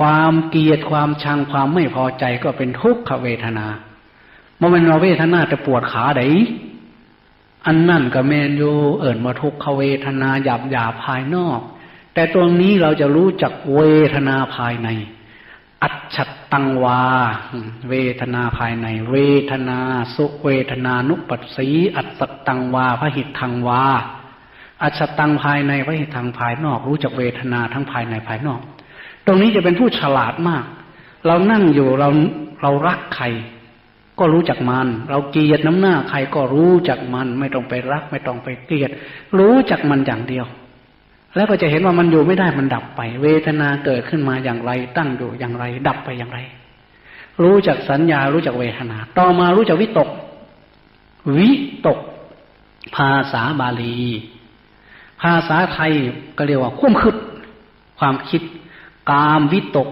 ความเกลียดความชังความไม่พอใจก็เป็นทุกขเวทนาเมื่อมันเราเวทนาจะปวดขาไดอันนั่นก็เมนโยเอิญมาทุกขเวทนาหยาบหยาภายนอก แต่ตรงนี้เราจะรู้จักเวทนาภายใน อัจฉตังวา เวทนาภายใน เวทนาสุเวทนานุปัสสีอัตตังวาพระหิตทังวาอัจฉตังภายในพระหิตทังภายนอก รู้จักเวทนาทั้งภายในภายนอก ตรงนี้จะเป็นผู้ฉลาดมาก เรานั่งอยู่เราเรารักใคร ก็รู้จักมัน เราเกลียดน้ำหน้าใครก็รู้จักมัน ไม่ต้องไปรัก ไม่ต้องไปเกลียด รู้จักมันอย่างเดียว แล้วก็จะเห็นว่ามันอยู่ไม่ได้มันดับไป เวทนาเกิดขึ้นมาอย่างไร ตั้งอยู่อย่างไร ดับไปอย่างไร รู้จักสัญญารู้จักเวทนา ต่อมารู้จักวิตก วิตก ภาษาบาลี ภาษาไทยก็เรียกว่าคุ้มคิดความคิด กามวิตก